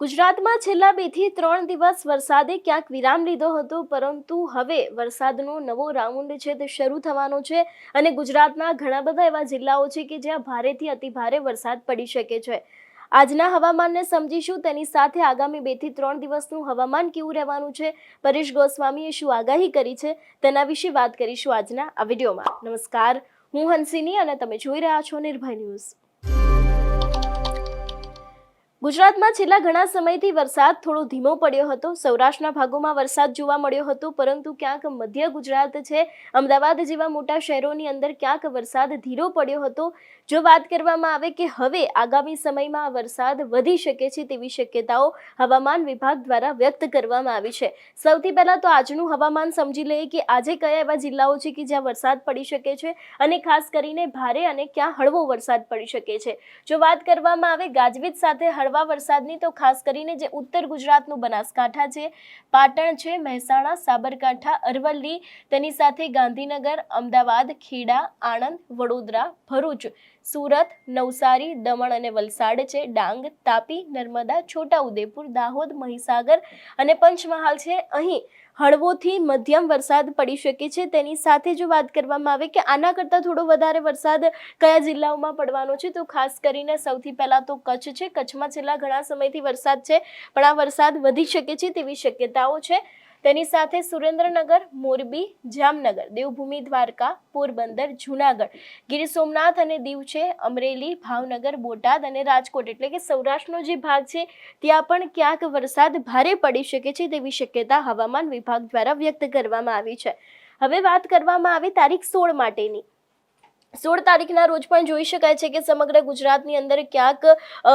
ગુજરાતમાં છેલ્લા બેથી ત્રણ દિવસ વરસાદે ક્યાંક વિરામ લીધો હતો, પરંતુ હવે વરસાદનો નવો રાઉન્ડ છે તે શરૂ થવાનો છે અને ગુજરાતના ઘણા બધા એવા જિલ્લાઓ છે કે જ્યાં ભારેથી અતિભારે વરસાદ પડી શકે છે. આજના હવામાનને સમજીશું, તેની સાથે આગામી બેથી ત્રણ દિવસનું હવામાન કેવું રહેવાનું છે, પરેશ ગોસ્વામીએ શું આગાહી કરી છે, તેના વિશે વાત કરીશું આજના આ વિડીયોમાં. નમસ્કાર, હું હંસિની અને તમે જોઈ રહ્યા છો નિર્ભય ન્યૂઝ. ગુજરાતમાં છેલ્લા ઘણા સમયથી વરસાદ થોડો ધીમો પડ્યો હતો. સૌરાષ્ટ્રના ભાગોમાં વરસાદ જોવા મળ્યો હતો, પરંતુ ક્યાંક મધ્ય ગુજરાત છે, અમદાવાદ જેવા મોટા શહેરોની અંદર ક્યાંક વરસાદ ધીરો પડ્યો હતો. જો વાત કરવામાં આવે કે હવે આગામી સમયમાં આ વરસાદ વધી શકે છે તેવી શક્યતાઓ હવામાન વિભાગ દ્વારા વ્યક્ત કરવામાં આવી છે. સૌથી પહેલા તો આજનું હવામાન સમજી લઈએ કે આજે કયા એવા જિલ્લાઓ છે કે જ્યાં વરસાદ પડી શકે છે અને ખાસ કરીને ભારે અને ક્યાં હળવો વરસાદ પડી શકે છે. જો વાત કરવામાં આવે ગાજવીજ સાથે હળવા વરસાદની તો ખાસ કરીને જે ઉત્તર ગુજરાતનું બનાસકાંઠા છે, પાટણ છે, મહેસાણા, સાબરકાંઠા, અરવલ્લી, તેની સાથે ગાંધીનગર, અમદાવાદ, ખેડા, આણંદ, વડોદરા, ભરૂચ સુરત, નવસારી, દમણ અને વલસાડ છે. ડાંગ, તાપી, નર્મદા, છોટાઉદેપુર, દાહોદ, મહીસાગર અને પંચમહાલ છે. અહીં હળવોથી મધ્યમ વરસાદ પડી શકે છે. તેની સાથે જો વાત કરવામાં આવે કે આના કરતાં થોડો વધારે વરસાદ કયા જિલ્લાઓમાં પડવાનો છે, તો ખાસ કરીને સૌથી પહેલાં તો કચ્છ છે. કચ્છમાં છેલ્લા ઘણા સમયથી વરસાદ છે, પણ આ વરસાદ વધી શકે છે તેવી શક્યતાઓ છે. તેની સાથે સુરેન્દ્રનગર, મોરબી, જામનગર, દેવભૂમિ, દ્વારકા, પોરબંદર, જુનાગઢ, ગીર સોમનાથ અને દીવ છે, અમરેલી, ભાવનગર, બોટાદ અને રાજકોટ. એટલે કે સૌરાષ્ટ્રનો જે ભાગ છે, ત્યાં પણ ક્યાંક વરસાદ ભારે પડી શકે છે તેવી શક્યતા હવામાન વિભાગ દ્વારા વ્યક્ત કરવામાં આવી છે. હવે વાત કરવામાં આવે તારીખ સોળ માટેની. સોળ તારીખના રોજ પણ જોઈ શકાય છે કે સમગ્ર ગુજરાતની અંદર ક્યાંક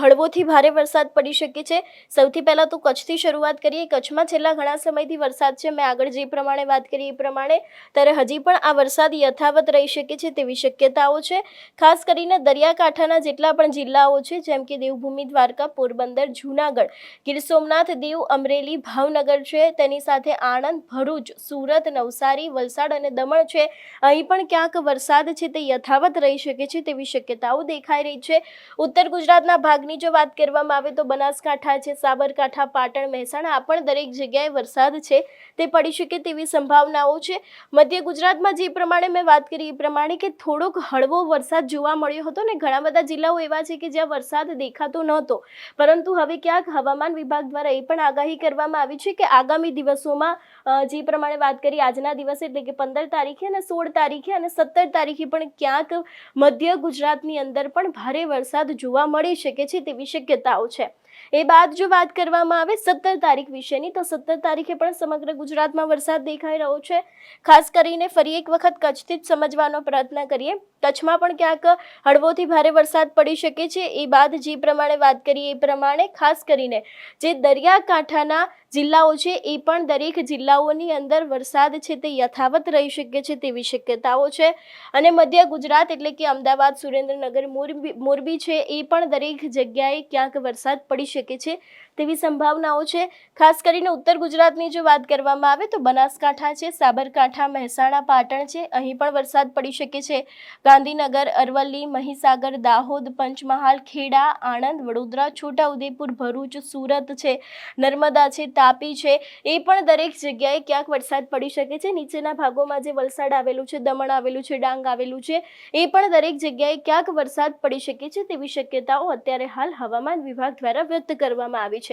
હળવોથી ભારે વરસાદ પડી શકે છે. સૌથી પહેલાં તો કચ્છથી શરૂઆત કરીએ. કચ્છમાં છેલ્લા ઘણા સમયથી વરસાદ છે. મેં આગળ જે પ્રમાણે વાત કરી એ પ્રમાણે ત્યારે હજી પણ આ વરસાદ યથાવત રહી શકે છે તેવી શક્યતાઓ છે. ખાસ કરીને દરિયાકાંઠાના જેટલા પણ જિલ્લાઓ છે, જેમ કે દેવભૂમિ, દ્વારકા, પોરબંદર, જૂનાગઢ, ગીર સોમનાથ, દીવ, અમરેલી, ભાવનગર છે. તેની સાથે આણંદ, ભરૂચ, સુરત, નવસારી, વલસાડ અને દમણ છે. અહીં પણ ક્યાંક વરસાદ છે તે યથાવત રહી શકે છે તેવી શક્યતાઓ દેખાઈ રહી છે. ઉત્તર ગુજરાતના ભાગની જો વાત કરવામાં આવે તો બનાસકાંઠા છે, સાબરકાંઠા, પાટણ, મહેસાણા, આ પણ દરેક જગ્યાએ વરસાદ છે, તે પડી શકે તેવી સંભાવનાઓ છે. મધ્ય ગુજરાતમાં જે પ્રમાણે મેં વાત કરી એ પ્રમાણે કે થોડોક હળવો વરસાદ જોવા મળ્યો હતો ને ઘણા બધા જિલ્લાઓ એવા છે કે જ્યાં વરસાદ દેખાતો નહોતો. પરંતુ હવે ક્યાંક હવામાન વિભાગ દ્વારા એ પણ આગાહી કરવામાં આવી છે કે આગામી દિવસોમાં જે પ્રમાણે વાત કરી આજના દિવસે એટલે કે પંદર તારીખે અને સોળ તારીખે અને સત્તર તારીખે પણ ક્યાંક મધ્ય ગુજરાતની અંદર પણ ભારે વરસાદ જોવા મળી શકે છે તેવી શક્યતાઓ છે. એ બાદ જો વાત કરવામાં આવે સત્તર તારીખ વિશેની, તો સત્તર તારીખે પણ સમગ્ર ગુજરાતમાં વરસાદ દેખાઈ રહ્યો છે. ખાસ કરીને ફરી એક વખત કચ્છથી જ સમજવાનો પ્રયત્ન કરીએ. કચ્છમાં પણ ક્યાંક હળવોથી ભારે વરસાદ પડી શકે છે. એ બાદ જે પ્રમાણે વાત કરીએ એ પ્રમાણે ખાસ કરીને જે દરિયાકાંઠાના જિલ્લાઓ છે, એ પણ દરેક જિલ્લાઓની અંદર વરસાદ છે તે યથાવત રહી શકે છે તેવી શક્યતાઓ છે. અને મધ્ય ગુજરાત એટલે કે અમદાવાદ, સુરેન્દ્રનગર, મોરબી મોરબી છે, એ પણ દરેક જગ્યાએ ક્યાંક વરસાદ પડી શકે છે. તેવી સંભાવનાઓ છે. ખાસ કરીને ઉત્તર ગુજરાતની જો વાત કરવામાં આવે તો બનાસકાંઠા છે, સાબરકાંઠા, મહેસાણા, પાટણ છે, અહીં પણ વરસાદ પડી શકે છે. ગાંધીનગર, અરવલ્લી, મહીસાગર, દાહોદ, પંચમહાલ, ખેડા, આણંદ, વડોદરા, છોટાઉદેપુર, ભરૂચ, સુરત છે, નર્મદા છે, તાપી છે, એ પણ દરેક જગ્યાએ ક્યાંક વરસાદ પડી શકે છે. નીચેના ભાગોમાં જે વલસાડ આવેલું છે, દમણ આવેલું છે, ડાંગ આવેલું છે, એ પણ દરેક જગ્યાએ ક્યાંક વરસાદ પડી શકે છે તેવી શક્યતાઓ અત્યારે હાલ હવામાન વિભાગ દ્વારા વ્યક્ત કરવામાં આવી છે.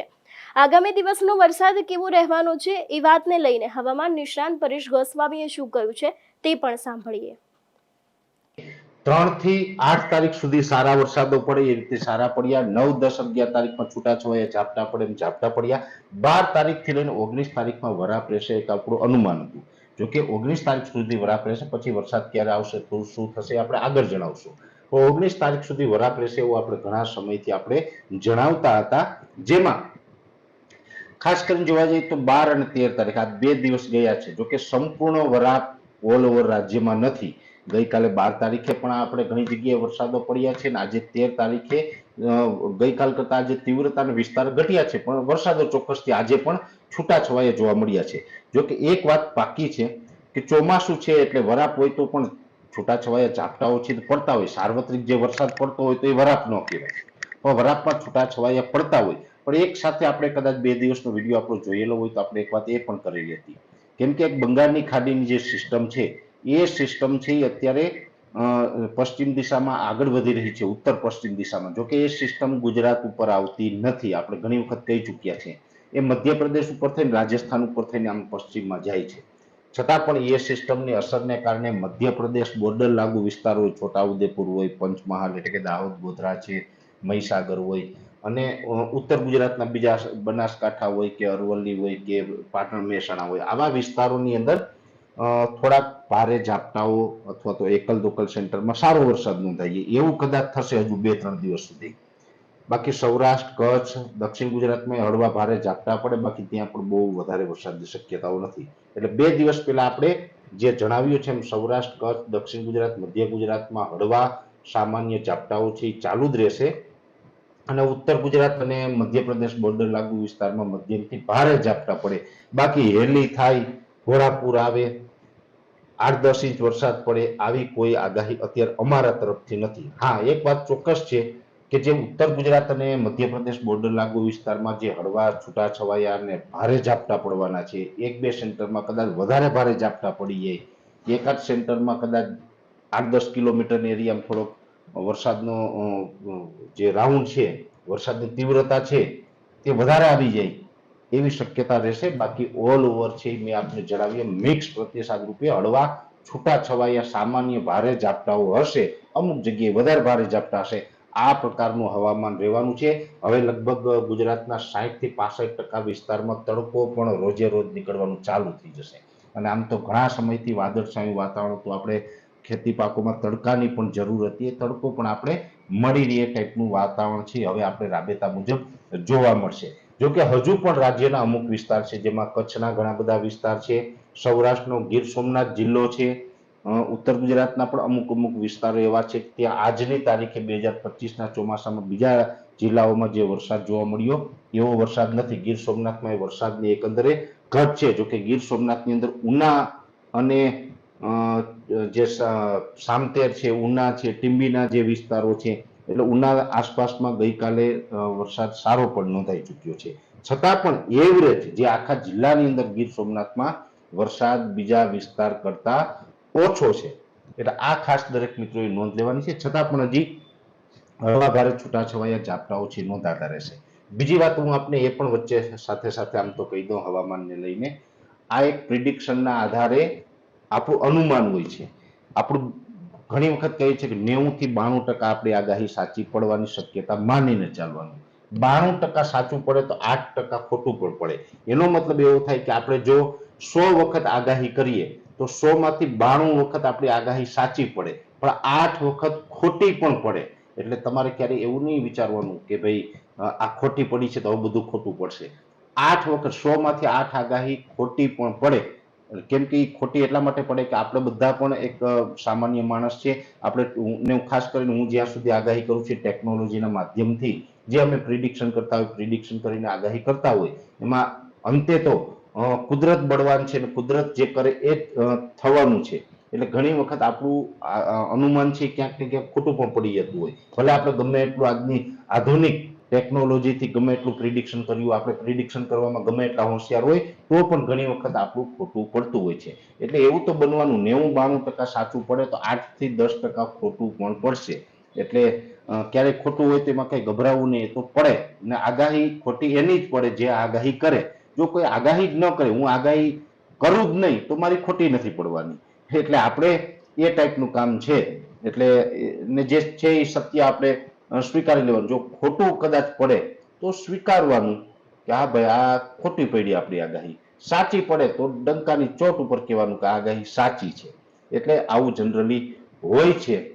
આગામી દિવસનો વરસાદ કેવો રહેવાનો છે એ વાતને લઈને હવામાન નિષ્ણાંત પરેશ ગોસ્વામીએ શું કહ્યું છે તે પણ સાંભળીએ. ત્રણથી આઠ તારીખ સુધી સારા વરસાદો પડે એ રીતે સારા પડ્યા. નવ, દસ, અગિયાર તારીખમાં છૂટાછવાયા ઝાપટા પડે એમ ઝાપટા પડ્યા. બાર તારીખથી લઈને ઓગણીસ તારીખમાં વરાપ રહેશે એક આપણું અનુમાન હતું. જોકે ઓગણીસ તારીખ સુધી વરાપ રહેશે, પછી વરસાદ ક્યારે આવશે, તો શું થશે આપણે આગળ જણાવશું. ઓગણીસ તારીખ સુધી વરાપ રહેશે એવું આપણે ઘણા સમયથી આપણે જણાવતા હતા. જેમાં ખાસ કરીને જોવા જઈએ તો બાર અને તેર તારીખ, આ બે દિવસ ગયા છે. જોકે સંપૂર્ણ વરાપ ઓલ ઓવર રાજ્યમાં નથી. ગઈકાલે બાર તારીખે પણ આપણે ઘણી જગ્યાએ વરસાદો પડ્યા છે અને આજે તેર તારીખે ગઈકાલ કરતા આજે તીવ્રતા અને વિસ્તાર ઘટ્યા છે, પણ વરસાદો ચોક્કસથી આજે પણ છૂટાછવાયા જોવા મળ્યા છે. જોકે એક વાત પાકી છે કે ચોમાસું છે એટલે વરાપ હોય તો પણ છૂટાછવાયા ઝાપટાઓ છે તે પડતા હોય, સાર્વત્રિક જે વરસાદ પડતો હોય તો એ વરાપ ન કહેવાય. પણ વરાપમાં છૂટાછવાયા પડતા હોય, પણ એક સાથે આપણે કદાચ બે દિવસનો વીડિયો આપણો જોયેલો હોય તો આપણે એક વાત એ પણ કરેલી હતી. કેમ કે એક બંગાળની ખાડીની જે સિસ્ટમ છે, એ સિસ્ટમ છે એ અત્યારે પશ્ચિમ દિશામાં આગળ વધી રહી છે, ઉત્તર પશ્ચિમ દિશામાં. જો કે એ સિસ્ટમ ગુજરાત ઉપર આવતી નથી, આપણે ઘણી વખત કહી ચૂક્યા છે. એ મધ્યપ્રદેશ ઉપર થઈને, રાજસ્થાન ઉપર થઈને આમ પશ્ચિમમાં જાય છે. છતાં પણ એ સિસ્ટમની અસરને કારણે મધ્યપ્રદેશ બોર્ડર લાગુ વિસ્તાર હોય, છોટાઉદેપુર હોય, પંચમહાલ એટલે કે દાહોદ, ગોધરા છે, મહીસાગર હોય અને ઉત્તર ગુજરાતના બીજા બનાસકાંઠા હોય કે અરવલ્લી હોય કે પાટણ, મહેસાણા હોય, આવા વિસ્તારોની અંદર થોડાક ભારે ઝાપટાઓ અથવા તો એકલ દોકલ સેન્ટરમાં સારો વરસાદ નોંધાય એવું કદાચ થશે હજુ બે ત્રણ દિવસ સુધી. બાકી સૌરાષ્ટ્ર, કચ્છ, દક્ષિણ ગુજરાતમાં હળવા ભારે ઝાપટા પડે, બાકી ત્યાં પણ બહુ વધારે વરસાદની શક્યતાઓ નથી. એટલે બે દિવસ પહેલા આપણે જે જણાવ્યું છે એમ સૌરાષ્ટ્ર, કચ્છ, દક્ષિણ ગુજરાત, મધ્ય ગુજરાતમાં હળવા સામાન્ય ઝાપટાઓ છે ચાલુ જ રહેશે. અને ઉત્તર ગુજરાત અને મધ્યપ્રદેશ બોર્ડર લાગુ વિસ્તારમાં મધ્યમથી ભારે ઝાપટા પડે. બાકી હેલી થાય, ઘોડાપુર આવે, આઠ દસ ઇંચ વરસાદ પડે, આવી કોઈ આગાહી અત્યારે અમારા તરફથી નથી. હા, એક વાત ચોક્કસ છે. કે જે ઉત્તર ગુજરાત અને મધ્યપ્રદેશ બોર્ડર લાગુ વિસ્તારમાં જે હળવા છૂટાછવાયા અને ભારે ઝાપટા પડવાના છે, એક બે સેન્ટરમાં કદાચ વધારે ભારે ઝાપટા પડી જાય, એકાદ સેન્ટરમાં કદાચ આઠ દસ કિલોમીટરની એરિયામાં થોડોક વરસાદનો જે રાઉન્ડ છે, વરસાદની તીવ્રતા છે, તે વધારે આવી જાય, એવી શક્યતા રહેશે. બાકી ઓલ ઓવર છે, મેં આપને જણાવ્યું મિક્સ પ્રતિસાદ રૂપે હળવા છૂટા છવાયા સામાન્ય ભારે ઝાપટાઓ હશે, અમુક જગ્યાએ વધારે ભારે ઝાપટા હશે. આ પ્રકારનું હવામાન રહેવાનું છે. હવે લગભગ ગુજરાતના સાહીઠથી પાસઠ ટકા વિસ્તારમાં તડકો પણ રોજે રોજ નીકળવાનું ચાલુ થઈ જશે. અને આમ તો ઘણા સમયથી વાદળછાયું વાતાવરણ તો આપણે ખેતી પાકોમાં તડકાની પણ જરૂર હતી. એ તડકો પણ આપણે મળી રહે ટાઈપનું વાતાવરણ છે. હવે આપણે રાબેતા મુજબ જોવા મળશે. જો કે હજુ પણ રાજ્યના અમુક વિસ્તાર છે જેમાં કચ્છના ઘણા બધા વિસ્તાર છે. સૌરાષ્ટ્રનો ગીર સોમનાથ જિલ્લો છે. ઉત્તર ગુજરાતના પણ અમુક અમુક વિસ્તારો એવા છે કે ત્યાં આજની તારીખે બે હજાર પચીસના ચોમાસામાં બીજા જિલ્લાઓમાં જે વરસાદ જોવા મળ્યો, એવો વરસાદ નથી. ગીર સોમનાથમાં એ વરસાદની એકંદરે ઘટ છે. જોકે ગીર સોમનાથની અંદર ઉના અને જે સામતેર છે, ઉના છે, ટીંબીના જે વિસ્તારો છે, એટલે ઉના આસપાસમાં ગઈકાલે વરસાદ સારો પણ નોંધાઈ ચૂક્યો છે. છતાં પણ એવરેજ જે આખા જિલ્લાની અંદર ગીર સોમનાથમાં વરસાદ બીજા વિસ્તાર કરતા ઓછો છે. એટલે આ ખાસ દરેક મિત્રોએ નોંધ લેવાની છે. છતાં પણ હજી હળવા ભારે છૂટાછવાયા ઝાપટાઓ છે, નોંધાતા રહેશે. બીજી વાત હું આપને એ પણ વચ્ચે સાથે સાથે આમ તો કહી દઉં હવામાનને લઈને, આ એક પ્રિડિક્શનના આધારે આપણું અનુમાન હોય છે. આપણું ઘણી વખત કહીએ છે કે નેવું થી બાણું ટકા આપણી આગાહી સાચી પડવાની શક્યતા માનીને ચાલવાનું. બાણું ટકા સાચું પડે તો આઠ ટકા ખોટું પણ પડે. એનો મતલબ એવો થાય કે આપણે જો સો વખત આગાહી કરીએ તો સો માંથી બાણું વખત આપણી આગાહી સાચી પડે, પણ આઠ વખત ખોટી પણ પડે. એટલે તમારે ક્યારેય એવું નહીં વિચારવાનું કે ભાઈ આ ખોટી પડી છે તો હવે બધું ખોટું પડશે. આઠ વખત સો માંથી આઠ આગાહી ખોટી પણ પડે. કેમ કે ખોટી એટલા માટે પડે કે આપણે બધા પણ એક સામાન્ય માણસ છે આપણે ને હું ખાસ કરીને હું જ્યાં સુધી આગાહી કરું છું ટેકનોલોજીના માધ્યમથી, જે અમે પ્રિડિક્શન કરતા હોય, પ્રિડિક્શન કરીને આગાહી કરતા હોય, એમાં અંતે તો કુદરત બળવાન છે અને કુદરત જે કરે એ થવાનું છે. એટલે ઘણી વખત આપણું અનુમાન છે ક્યાંક ને ક્યાંક ખોટું પણ પડી જતું હોય. ભલે આપણે ગમે એટલું આજની આધુનિક ટેકનોલોજીથી ગમે એટલું પ્રિડિક્શન કર્યું, આપણે પ્રિડિક્શન કરવામાં ગમે એટલા હોશિયાર હોય, તો પણ ઘણી વખત આપણું ખોટું પડતું હોય છે. એટલે એવું તો બનવાનું નેવું બાણું ટકા સાચું પડે તો આઠથી દસ ટકા ખોટું પણ પડશે. એટલે ક્યારેક ખોટું હોય તો એમાં કઈ ગભરાવું નહીં, એ તો પડે. ને આગાહી ખોટી એની જ પડે, જે આગાહી કરે. જો કોઈ આગાહી જ ન કરે, હું આગાહી કરું જ નહીં, તો મારી ખોટી નથી પડવાની. એટલે આપણે એ ટાઈપનું કામ છે. એટલે ને જે છે એ સત્ય આપણે સ્વીકારી લેવાનું. જો ખોટું કદાચ પડે, તો સ્વીકારવાનું કે હા ભાઈ, આ ખોટી પડી આપણી આગાહી. સાચી પડે તો ડંકાની ચોટ ઉપર કહેવાનું કે આ આગાહી સાચી છે. એટલે આવું જનરલી હોય છે.